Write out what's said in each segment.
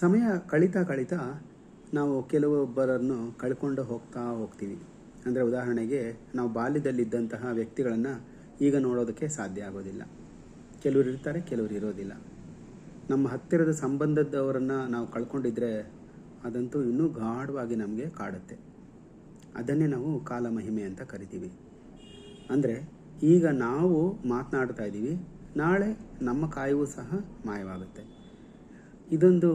ಸಮಯ ಕಳೀತಾ ಕಳೀತಾ ನಾವು ಕೆಲವೊಬ್ಬರನ್ನು ಕಳ್ಕೊಂಡು ಹೋಗ್ತಾ ಹೋಗ್ತೀವಿ. ಅಂದರೆ ಉದಾಹರಣೆಗೆ ನಾವು ಬಾಲ್ಯದಲ್ಲಿದ್ದಂತಹ ವ್ಯಕ್ತಿಗಳನ್ನು ಈಗ ನೋಡೋದಕ್ಕೆ ಸಾಧ್ಯ ಆಗೋದಿಲ್ಲ. ಕೆಲವರು ಇರ್ತಾರೆ, ಕೆಲವರು ಇರೋದಿಲ್ಲ. ನಮ್ಮ ಹತ್ತಿರದ ಸಂಬಂಧದವರನ್ನು ನಾವು ಕಳ್ಕೊಂಡಿದ್ರೆ ಅದಂತೂ ಇನ್ನೂ ಗಾಢವಾಗಿ ನಮಗೆ ಕಾಡುತ್ತೆ. ಅದನ್ನೇ ನಾವು ಕಾಲಮಹಿಮೆ ಅಂತ ಕರಿತೀವಿ. ಅಂದರೆ ಈಗ ನಾವು ಮಾತನಾಡ್ತಾ ಇದ್ದೀವಿ ನಾಳೆ ನಮ್ಮ ಕಾಯವು ಸಹ ಮಾಯವಾಗುತ್ತೆ. ಇದೊಂದು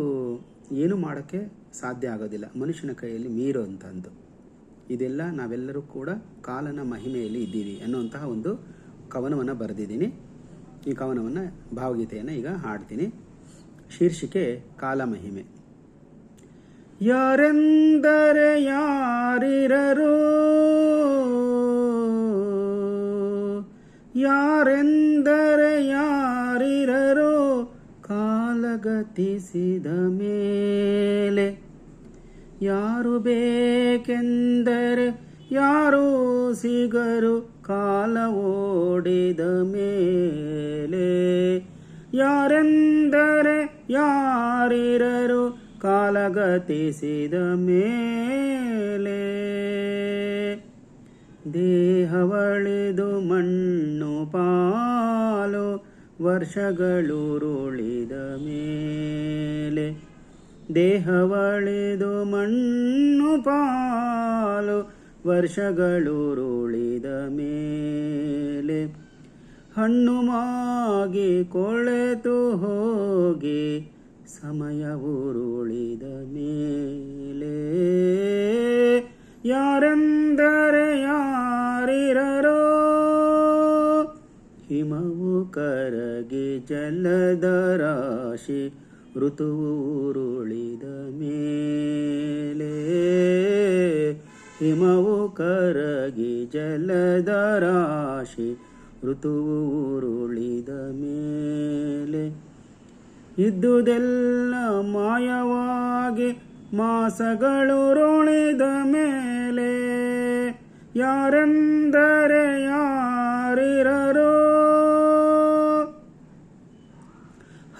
ಏನು ಮಾಡೋಕ್ಕೆ ಸಾಧ್ಯ ಆಗೋದಿಲ್ಲ. ಮನುಷ್ಯನ ಕೈಯಲ್ಲಿ ಮೀರುವಂಥದ್ದು ಇದೆಲ್ಲ ನಾವೆಲ್ಲರೂ ಕೂಡ ಕಾಲನ ಮಹಿಮೆಯಲ್ಲಿ ಇದ್ದೀವಿ ಅನ್ನುವಂತಹ ಒಂದು ಕವನವನ್ನು ಬರೆದಿದ್ದೀನಿ. ಈ ಕವನವನ್ನು ಭಾವಗೀತೆಯನ್ನು ಈಗ ಹಾಡ್ತೀನಿ. ಶೀರ್ಷಿಕೆ, ಕಾಲ ಮಹಿಮೆ. ಯಾರೆಂದರೆ ಯಾರಿರರು? ಯಾರೆಂದರೆ ಕಾಲಗತಿಸಿದ ಮೇಲೆ ಯಾರು ಬೇಕೆಂದರೆ ಯಾರು ಸಿಗರು ಕಾಲ ಓಡಿದ ಮೇಲೆ ಯಾರೆಂದರೆ ಯಾರಿರರು ಕಾಲಗತಿಸಿದ ಮೇಲೆ ದೇಹವಳಿದು ಮಣ್ಣು ಪಾಲು ವರ್ಷಗಳುರುಳಿದ ಮೇಲೆ ದೇಹವಳೆದು ಮಣ್ಣು ಪಾಲು ವರ್ಷಗಳುರುಳಿದ ಮೇಲೆ ಹಣ್ಣು ಮಾಗಿ ಕೊಳೆತು ಹೋಗಿ ಸಮಯ ಉರುಳಿದ ಮೇಲೆ ಯಾರೆಂದರೆ ಕರಗಿ ಜಲದ ರಾಶಿ ಋತುವುರುಳಿದ ಮೇಲೆ. ಹಿಮವು ಕರಗಿ ಜಲದ ರಾಶಿ ಋತುವುರುಳಿದ ಮೇಲೆ. ಇದ್ದುದೆಲ್ಲ ಮಾಯವಾಗಿ ಮಾಸಗಳು ರುಳಿದ ಮೇಲೆ. ಯಾರೆಂದರೆ ಯಾರಿರರೋ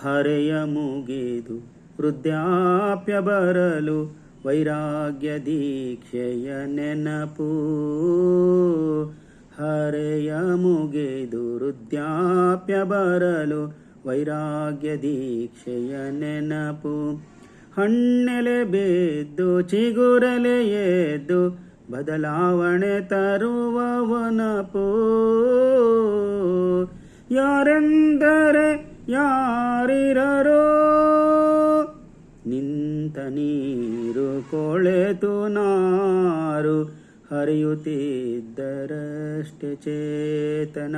ಹರೆಯ ಮುಗಿದು ವೃದ್ಧಾಪ್ಯ ಬರಲು ವೈರಾಗ್ಯ ದೀಕ್ಷೆಯ ನೆನಪು. ಹರೆಯ ಮುಗಿದು ವೃದ್ಧಾಪ್ಯ ಬರಲು ವೈರಾಗ್ಯ ದೀಕ್ಷೆಯ ನೆನಪು. ಹಣ್ಣೆಲೆ ಬಿದ್ದು ಚಿಗುರಲೆ ಎದ್ದು ಬದಲಾವಣೆ ತರುವ ವನಪು. ಯಾರೆಂದರೆ ಯಾರಿರರೋ? ನಿಂತ ನೀರು ಕೊಳೆತು ನಾರು ಹರಿಯುತ್ತಿದ್ದರಷ್ಟೆ ಚೇತನ.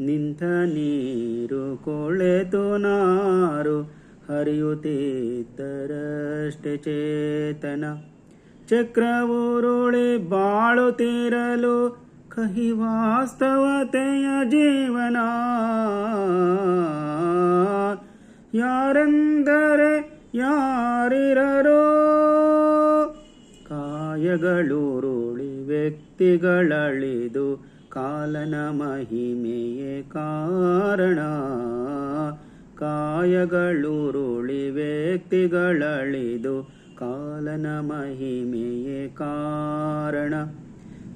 ನಿಂತ ನೀರು ಕೊಳೆತು ನಾರು ಹರಿಯುತ್ತಿದ್ದರಷ್ಟೆ ಚೇತನ. ಚಕ್ರವುರುಳಿ ಬಾಳುತ್ತಿರಲು ಕಹಿ ವಾಸ್ತವತೆಯ ಜೀವನ. ಯಾರೆಂದರೆ ಯಾರಿರರೋ? ಕಾಯಗಳೂರುಳಿ ವ್ಯಕ್ತಿಗಳಳಿದು ಕಾಲನ ಮಹಿಮೆಯೇ ಕಾರಣ. ಕಾಯಗಳೂರುಳಿ ವ್ಯಕ್ತಿಗಳಳಿದು ಕಾಲನ ಮಹಿಮೆಯೇ ಕಾರಣ.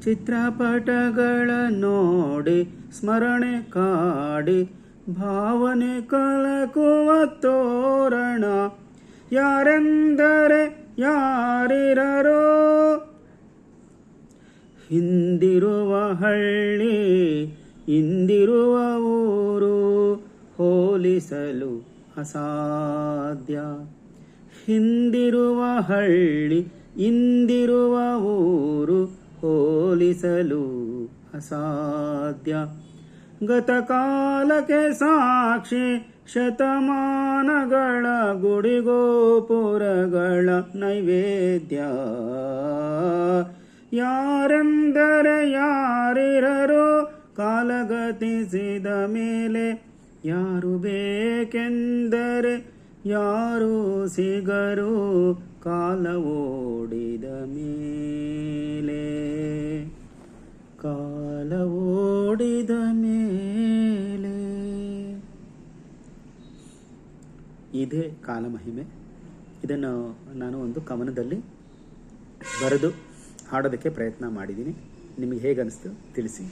ಚಿತ್ರಪಟಗಳ ನೋಡಿ ಸ್ಮರಣೆ ಕಾಡಿ ಭಾವನೆ ಕಲಕುವ ತೋರಣ. ಯಾರೆಂದರೆ ಯಾರಿರರೋ? ಹಿಂದಿರುವ ಹಳ್ಳಿ, ಇಂದಿರುವ ಊರು ಹೋಲಿಸಲು ಅಸಾಧ್ಯ. ಹಿಂದಿರುವ ಹಳ್ಳಿ, ಇಂದಿರುವ ಊರು ಹೋಲಿಸಲು ಅಸಾಧ್ಯ. ಗತಕಾಲಕ್ಕೆ ಸಾಕ್ಷಿ ಶತಮಾನಗಳ ಗುಡಿಗೋಪುರಗಳ ನೈವೇದ್ಯ. ಯಾರೆಂದರೆ ಯಾರಿರರೋ ಕಾಲಗತಿಸಿದ ಮೇಲೆ ಯಾರು ಬೇಕೆಂದರೆ ಯಾರು ಸಿಗರು ಕಾಲ ಓಡಿದ ಮೇಲೆ. ಇದೇ ಕಾಲಮಹಿಮೆ ಇದನ್ನು ನಾನು ಒಂದು ಕವನದಲ್ಲಿ ಬರೆದು ಹಾಡೋದಕ್ಕೆ ಪ್ರಯತ್ನ ಮಾಡಿದ್ದೀನಿ. ನಿಮಗೆ ಹೇಗೆ ಅನಿಸ್ತು ತಿಳಿಸಿ.